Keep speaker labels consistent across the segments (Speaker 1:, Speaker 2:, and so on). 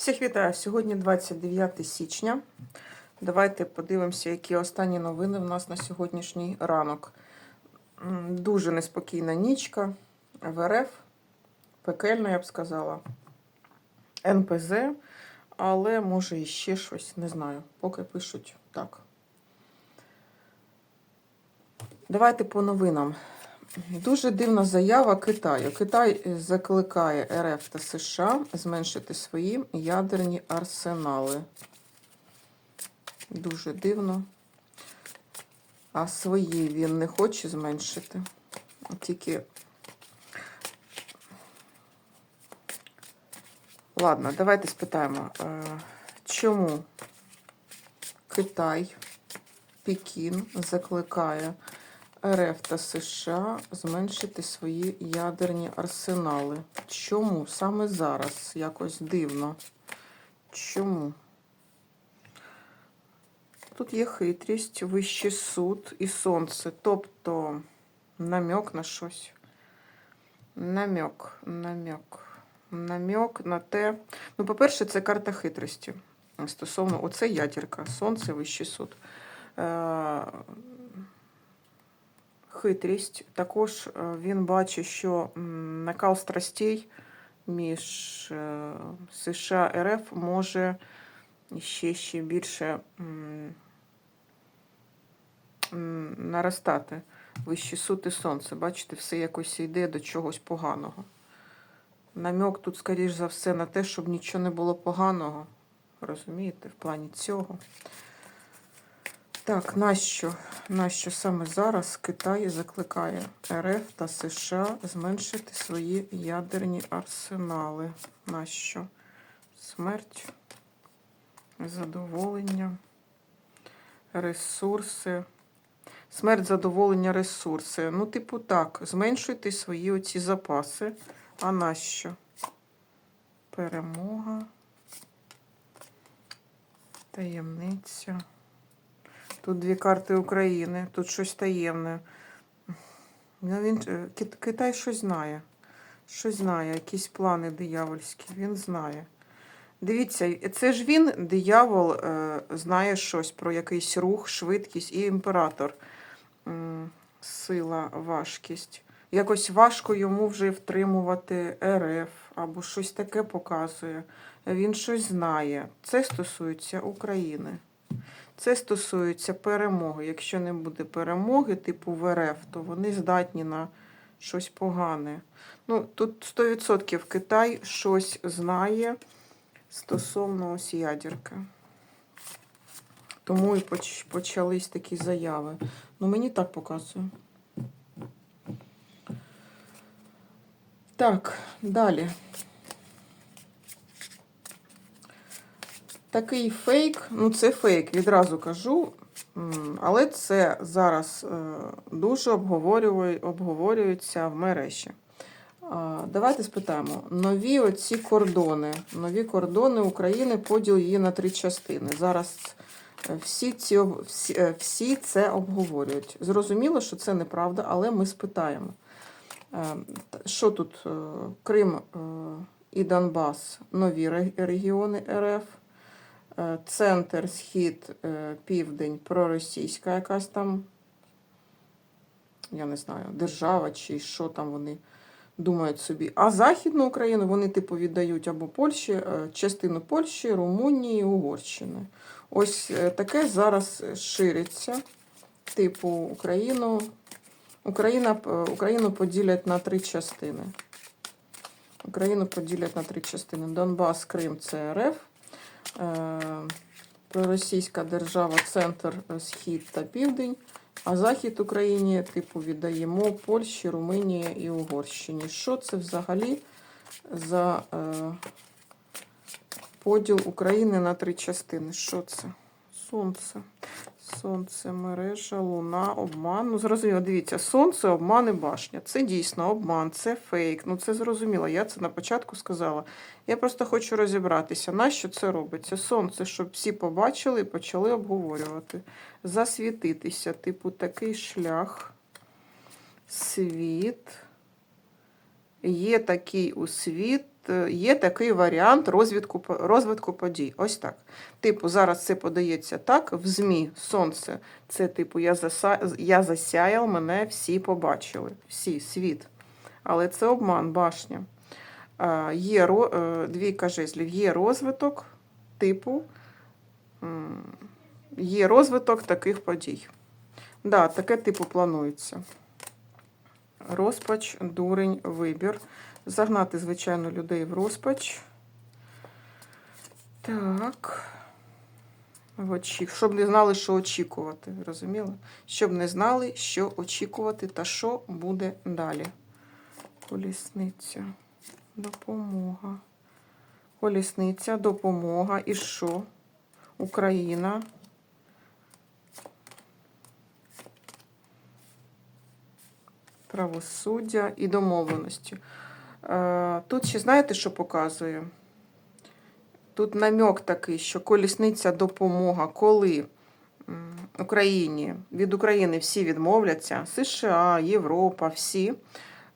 Speaker 1: Всіх вітаю! Сьогодні 29 січня. Давайте подивимося, які останні новини в нас на сьогоднішній ранок. Дуже неспокійна нічка в РФ, пекельна, я б сказала. НПЗ, але може і ще щось, не знаю. Поки пишуть так. Давайте по новинам. Дуже дивна заява Китаю. Китай закликає РФ та США зменшити свої ядерні арсенали. Дуже дивно. А свої він не хоче зменшити. Тільки. Ладно, давайте спитаємо, е, чому Китай, Пекін закликає РФ та США зменшити свої ядерні арсенали. Чому? Саме зараз якось дивно. Чому? Тут є хитрість, вищий суд і сонце. Тобто намек на щось. Намек, намек. Намек на те. Ну, по-перше, це карта хитрості. Стосовно, оце ядерка, сонце, вищий суд. Хитрість. Також е, він бачить, що накал страстей між е, США і РФ може ще ще більше наростати. Вищий суд сонце. Бачите, все якось йде до чогось поганого. Намек тут, скоріш за все, на те, щоб нічого не було поганого. Розумієте, в плані цього. Так, нащо? Нащо саме зараз Китай закликає РФ та США зменшити свої ядерні арсенали? Нащо? Смерть, задоволення, ресурси. Смерть, задоволення, ресурси. Ну, типу, так, зменшуйте свої оці запаси. А нащо? Перемога, таємниця. Тут дві карти України, тут щось таємне. Ну, він, е, Китай щось знає. Щось знає, якісь плани диявольські, він знає. Дивіться, це ж він, диявол, е, знає щось про якийсь рух, швидкість і імператор. Сила, важкість. Якось важко йому вже втримувати РФ або щось таке показує. Він щось знає. Це стосується України. Це стосується перемоги. Якщо не буде перемоги, типу в РФ, то вони здатні на щось погане. Ну, тут 100% Китай щось знає стосовно ось ядерки. Тому і почались такі заяви. Ну, мені так показує. Так, далі. Такий фейк, ну це фейк, відразу кажу. Але це зараз е, дуже обговорює- обговорюється в мережі. Давайте спитаємо: нові оці кордони, нові кордони України, поділ її на три частини. Зараз е, всі, ці, всі, е, всі це обговорюють. Зрозуміло, що це неправда, але ми спитаємо. Що тут? Крим і Донбас нові регіони РФ. Е, Центр, схід, е, південь, проросійська якась там, я не знаю, держава чи що там вони думають собі. А Західну Україну вони типу віддають або Польщі, е, частину Польщі, Румунії, Угорщини. Ось таке зараз шириться. Типу Україну. Україна, Україну поділять на три частини. Україну поділять на три частини. Донбас, Крим це РФ. Е, Проросійська держава, центр, е, схід та південь. А захід Україні, типу, віддаємо Польщі, Румунії і Угорщині. Що це взагалі за е, поділ України на три частини? Що це? Сонце. Сонце, мережа, луна, обман. Ну, зрозуміло, дивіться, сонце, обман і башня. Це дійсно обман, це фейк. Ну, це зрозуміло. Я це на початку сказала. Я просто хочу розібратися, нащо це робиться. Сонце, щоб всі побачили і почали обговорювати. Засвітитися, типу, такий шлях, світ. Є такий у світ є такий варіант розвитку, розвитку подій. Ось так. Типу, зараз це подається так, в ЗМІ сонце. Це типу, я, заса... я засяяв, мене всі побачили. Всі, світ. Але це обман, башня. Є е, двійка жезлів, є розвиток типу, є розвиток таких подій. Да, таке типу планується. Розпач, дурень, вибір. Загнати, звичайно, людей в розпач. Так. В очі... Щоб не знали, що очікувати. Розуміли? Щоб не знали, що очікувати та що буде далі. Колісниця. Допомога. Колісниця, допомога. І що? Україна. Правосуддя і домовленості. Е, Тут ще знаєте, що показує? Тут намек такий, що колісниця допомога, коли Україні, від України всі відмовляться, США, Європа, всі,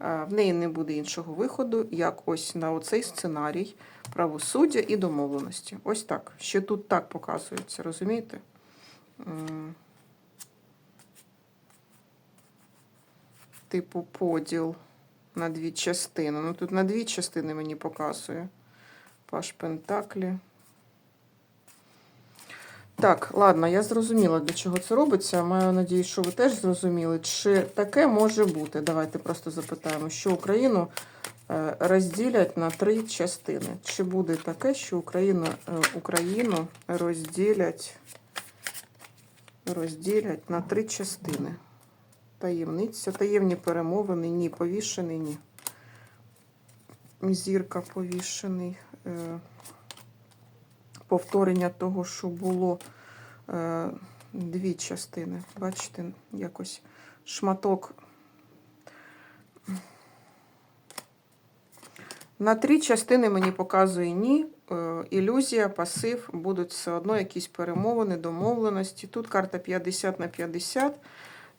Speaker 1: е, в неї не буде іншого виходу, як ось на оцей сценарій правосуддя і домовленості. Ось так. Ще тут так показується, розумієте? Типу поділ на дві частини. Ну тут на дві частини мені показує. Паш Пентаклі. Так, ладно, я зрозуміла, для чого це робиться. Маю надію, що ви теж зрозуміли. Чи таке може бути? Давайте просто запитаємо, що Україну е, розділять на три частини. Чи буде таке, що Україну, е, Україну розділять, розділять на три частини? Таємниця, таємні перемовини, ні, повішений, ні. Зірка повішений. Е, Повторення того, що було е, дві частини. Бачите, якось шматок. На три частини мені показує ні. Е, Ілюзія, пасив, будуть все одно якісь перемовини, домовленості. Тут карта 50 на 50.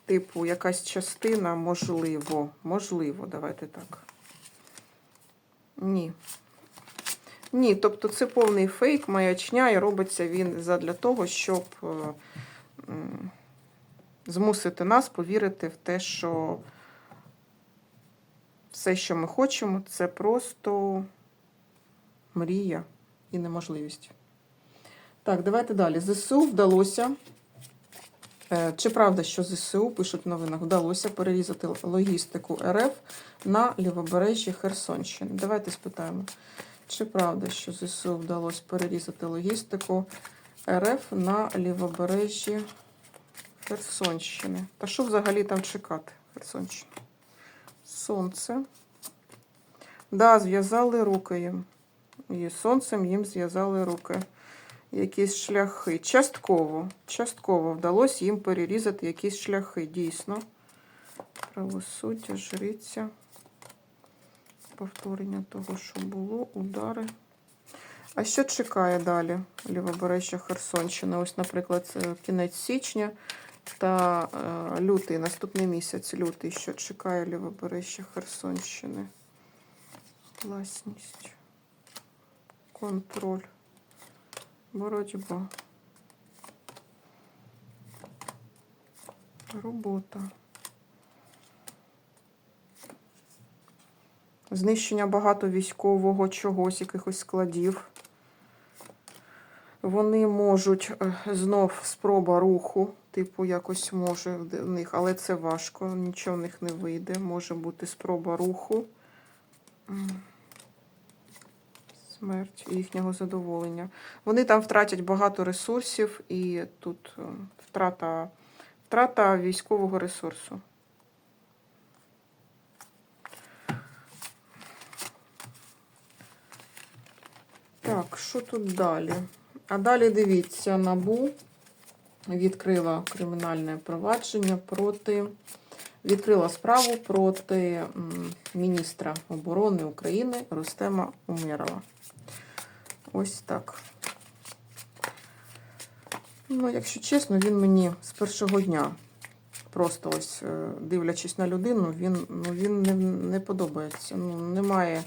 Speaker 1: Типу, якась частина, можливо. Можливо, давайте так. Ні. Ні, тобто це повний фейк, маячня, і робиться він задля того, щоб е, змусити нас повірити в те, що все, що ми хочемо, це просто мрія і неможливість. Так, давайте далі. ЗСУ вдалося. Е, Чи правда, що ЗСУ пишуть в новинах, вдалося перерізати логістику РФ на лівобережжі Херсонщини? Давайте спитаємо. Чи правда, що ЗСУ вдалося перерізати логістику РФ на лівобережжі Херсонщини? Та що взагалі там чекати? Херсонщина? Сонце. Да, зв'язали руки їм. І сонцем їм зв'язали руки. Якісь шляхи. Частково. Частково вдалося їм перерізати якісь шляхи, дійсно. Правосуддя, жриця. Повторення того, що було, удари. А що чекає далі лівобережжя Херсонщини? Ось, наприклад, кінець січня та е, лютий, наступний місяць, лютий, що чекає лівобережжя Херсонщини. Власність, контроль, боротьба, робота. Знищення багато військового чогось, якихось складів. Вони можуть е, знов спроба руху, типу, якось може в в них, але це важко, нічого в них не вийде. Може бути спроба руху. Смерть і їхнього задоволення. Вони там втратять багато ресурсів, і тут е, втрата, втрата військового ресурсу. Так, що тут далі? А далі дивіться, НАБУ відкрила кримінальне провадження проти, відкрила справу проти міністра оборони України Рустема Умєрова. Ось так. Ну, якщо чесно, він мені з першого дня, просто ось е, дивлячись на людину, він, ну, він не, не подобається. Ну, немає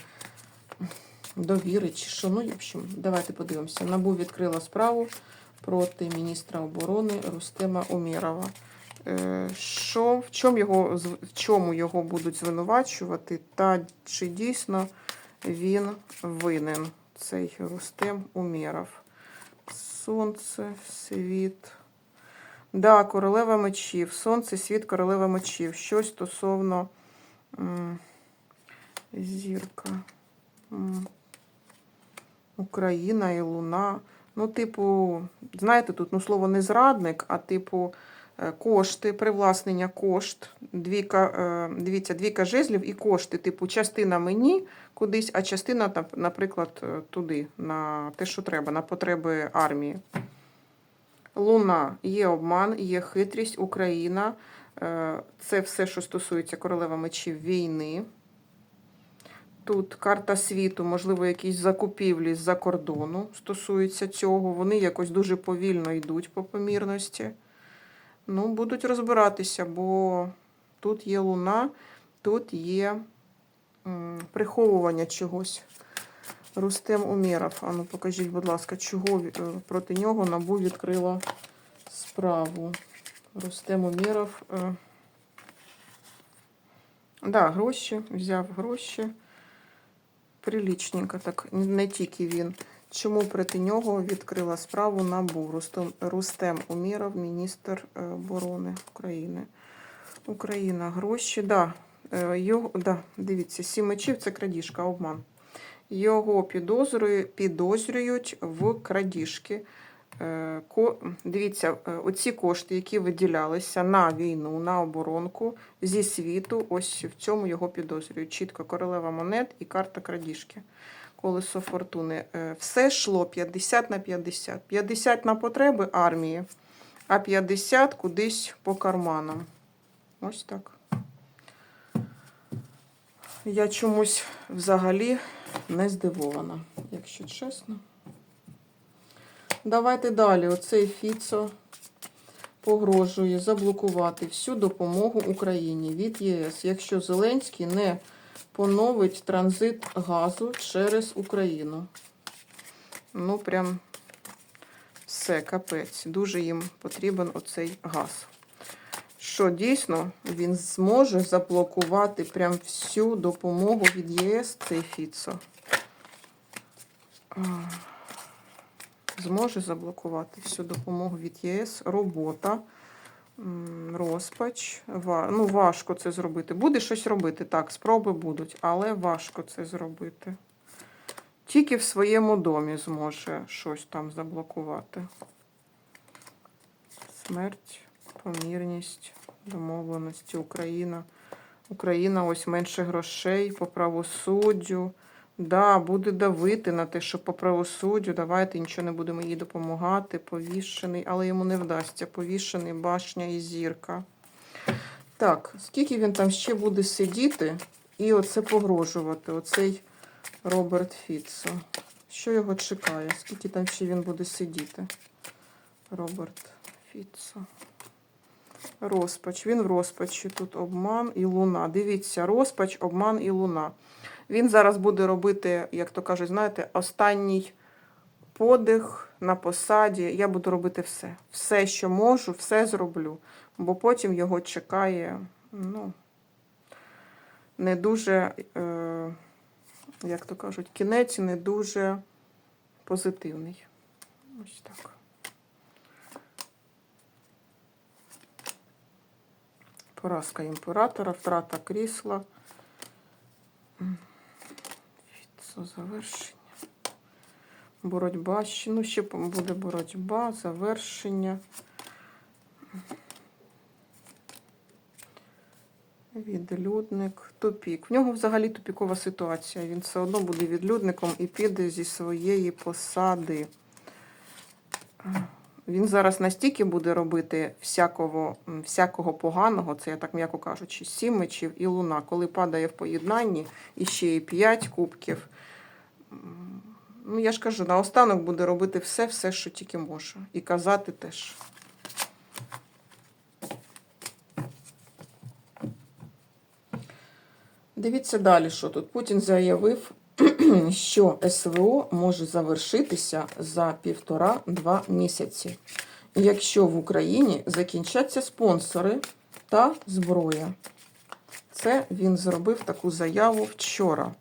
Speaker 1: довіри чи що. Ну, в общем, давайте подивимося. НАБУ відкрила справу проти міністра оборони Рустема Умєрова. Е, Що, в, чому його, в чому його будуть звинувачувати, та чи дійсно він винен, цей Рустем Умєров? Сонце, світ. Да, королева мечів. Сонце, світ, королева мечів. Щось стосовно м, зірка. М, Україна і Луна. Ну, типу, знаєте, тут ну, слово не зрадник, а типу кошти, привласнення кошт. Двіка, е, дивіться, двіка жезлів і кошти. Типу, частина мені кудись, а частина, наприклад, е, туди, на те, що треба, на потреби армії. Луна є обман, є хитрість, Україна. Е, Це все, що стосується королева мечів війни. Тут карта світу, можливо, якісь закупівлі з-за кордону стосуються цього. Вони якось дуже повільно йдуть по помірності. Ну, будуть розбиратися, бо тут є луна, тут є приховування чогось. Рустем Умєров. А ну покажіть, будь ласка, чого е, проти нього НАБУ відкрила справу. Рустем Умєров. Е, да, гроші, взяв гроші. Прилічненько, так, не тільки він. Чому проти нього відкрила справу НАБУ? Рустем, Умєров, міністр е, оборони України. Україна, гроші, да. е, Його, да, дивіться, сім мечів це крадіжка, обман. Його підозрюють, в крадіжки. Е, Дивіться, оці кошти, які виділялися на війну, на оборонку зі світу, ось в цьому його підозрюють. Чітко королева монет і карта крадіжки. Колесо фортуни. Е, Все йшло 50 на 50. 50 на потреби армії, а 50 кудись по карманам. Ось так. Я чомусь взагалі не здивована, якщо чесно. Давайте далі. Оцей Фіцо погрожує заблокувати всю допомогу Україні від ЄС, якщо Зеленський не поновить транзит газу через Україну. Ну, прям все, капець. Дуже їм потрібен оцей газ. Що дійсно він зможе заблокувати прям всю допомогу від ЄС цей Фіцо. Зможе заблокувати всю допомогу від ЄС. Робота, розпач. Ну, важко це зробити. Буде щось робити. Так, спроби будуть, але важко це зробити. Тільки в своєму домі зможе щось там заблокувати. Смерть, помірність, домовленості, Україна. Україна ось менше грошей по правосуддю. Да, буде давити на те, що по правосуддю, давайте нічого не будемо їй допомагати. Повішений, але йому не вдасться. Повішений, башня і зірка. Так, скільки він там ще буде сидіти і оце погрожувати, оцей Роберт Фіцо. Що його чекає? Скільки там ще він буде сидіти? Роберт Фіцо. Розпач. Він в розпачі. Тут обман і луна. Дивіться, розпач, обман і луна. Він зараз буде робити, як то кажуть, знаєте, останній подих на посаді. Я буду робити все. Все, що можу, все зроблю. Бо потім його чекає, ну, не дуже, е, як то кажуть, кінець не дуже позитивний. Ось так. Поразка імператора, втрата крісла. Це завершення. Боротьба. Ну, ще буде боротьба, завершення. Відлюдник, тупік. В нього взагалі тупікова ситуація. Він все одно буде відлюдником і піде зі своєї посади. Він зараз настільки буде робити всякого, всякого поганого, це я так м'яко кажучи, сім мечів і луна, коли падає в поєднанні і ще і п'ять кубків. Ну, я ж кажу, наостанок буде робити все, все, що тільки може. І казати теж. Дивіться далі, що тут. Путін заявив, що СВО може завершитися за півтора-два місяці, якщо в Україні закінчаться спонсори та зброя. Це він зробив таку заяву вчора.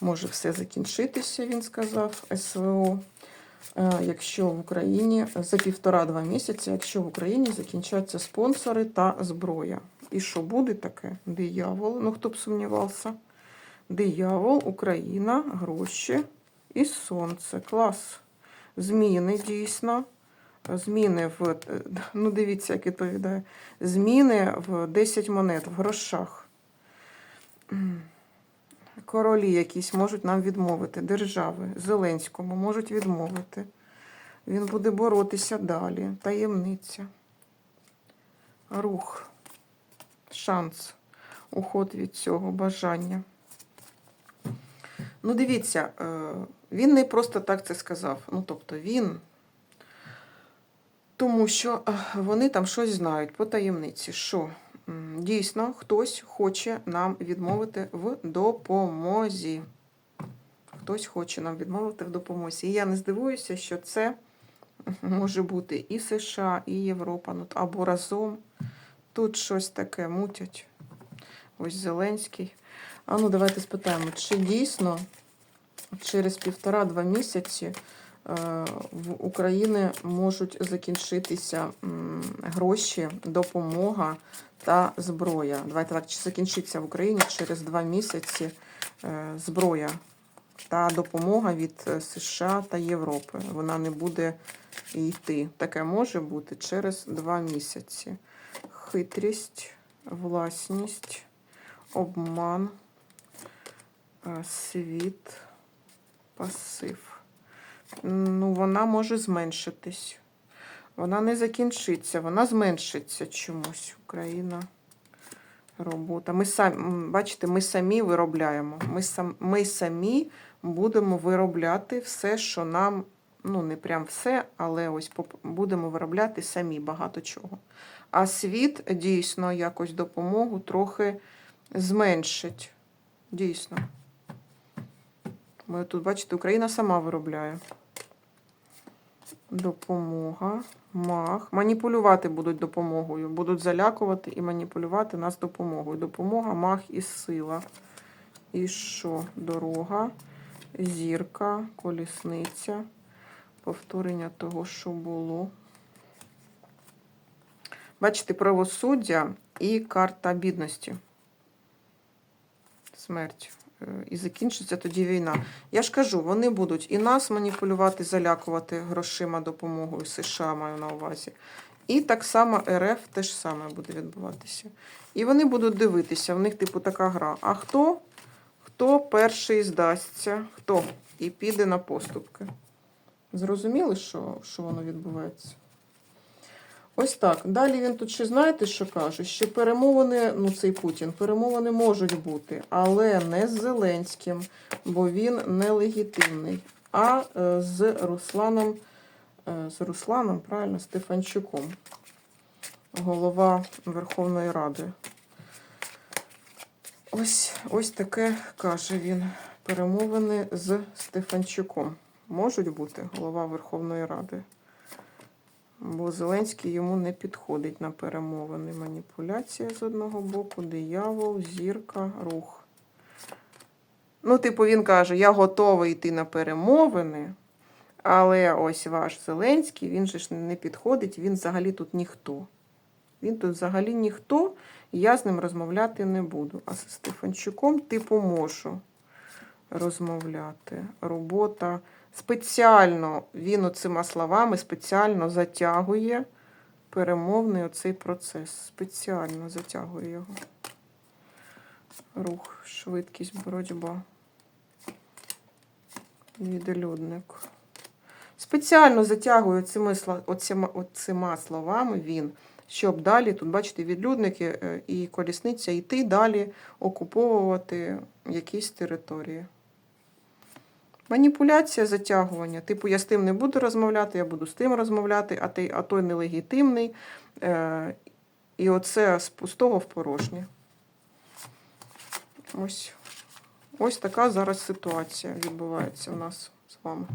Speaker 1: Може все закінчитися, він сказав СВО. Е, Якщо в Україні за півтора-два місяці, якщо в Україні закінчаться спонсори та зброя. І що буде таке? Диявол, ну хто б сумнівався. Диявол, Україна, гроші і сонце. Клас. Зміни дійсно. Зміни в. е, Ну, дивіться, як відповідає. Зміни в 10 монет в грошах. Королі якісь можуть нам відмовити. Держави Зеленському можуть відмовити. Він буде боротися далі. Таємниця. Рух. Шанс. Уход від цього бажання. Ну, дивіться, е, він не просто так це сказав. Ну, тобто він. Тому що е, вони там щось знають по таємниці, що дійсно хтось хоче нам відмовити в допомозі. Хтось хоче нам відмовити в допомозі. І я не здивуюся, що це може бути і США, і Європа, ну, або разом. Тут щось таке мутять. Ось Зеленський. А ну, давайте спитаємо, чи дійсно через півтора-два місяці е, в Україні можуть закінчитися гроші, допомога та зброя. Давайте так, чи закінчиться в Україні через два місяці е, зброя та допомога від е, США та Європи. Вона не буде йти. Таке може бути через два місяці. Хитрість, власність, обман, е, світ, пасив. Ну, вона може зменшитись. Вона не закінчиться, вона зменшиться чомусь. Україна. Робота. Ми самі, бачите, ми самі виробляємо. Ми, сам, ми самі будемо виробляти все, що нам, ну, не прям все, але ось будемо виробляти самі багато чого. А світ дійсно якось допомогу трохи зменшить. Дійсно. Ми тут, бачите, Україна сама виробляє. Допомога, мах. Маніпулювати будуть допомогою. Будуть залякувати і маніпулювати нас допомогою. Допомога, мах і сила. І що? Дорога, зірка, колісниця, повторення того, що було. Бачите, правосуддя і карта бідності. Смерть. Е, І закінчиться тоді війна. Я ж кажу, вони будуть і нас маніпулювати, залякувати грошима, допомогою США маю на увазі. І так само РФ теж саме буде відбуватися. І вони будуть дивитися, в них, типу, така гра. А хто? Хто перший здасться? Хто? І піде на поступки. Зрозуміли, що, що воно відбувається? Ось так. Далі він тут ще знаєте, що каже? Що перемовини, ну цей Путін, перемовини можуть бути, але не з Зеленським, бо він нелегітимний, а е, з Русланом, е, з Русланом, правильно, Стефанчуком, голова Верховної Ради. Ось, ось таке каже він. Перемовини з Стефанчуком. Можуть бути голова Верховної Ради. Бо Зеленський йому не підходить на перемовини. Маніпуляція з одного боку, диявол, зірка, рух. Ну, типу, він каже: я готовий йти на перемовини, але ось ваш Зеленський, він же ж не підходить, він взагалі тут ніхто. Він тут взагалі ніхто, і я з ним розмовляти не буду. А з Стефанчуком, типу, можу розмовляти. Робота. Спеціально він оцима словами спеціально затягує перемовний оцей процес. Спеціально затягує його. Рух, швидкість, боротьба. Віделюдник. Спеціально затягує цими, оцима, оцима словами він, щоб далі, тут, бачите, відлюдники е, і колісниця йти далі окуповувати якісь території. Маніпуляція, затягування. Типу, я з тим не буду розмовляти, я буду з тим розмовляти, а той, а той нелегітимний. Е, і оце з пустого в порожнє. Ось, Ось така зараз ситуація відбувається у нас з вами.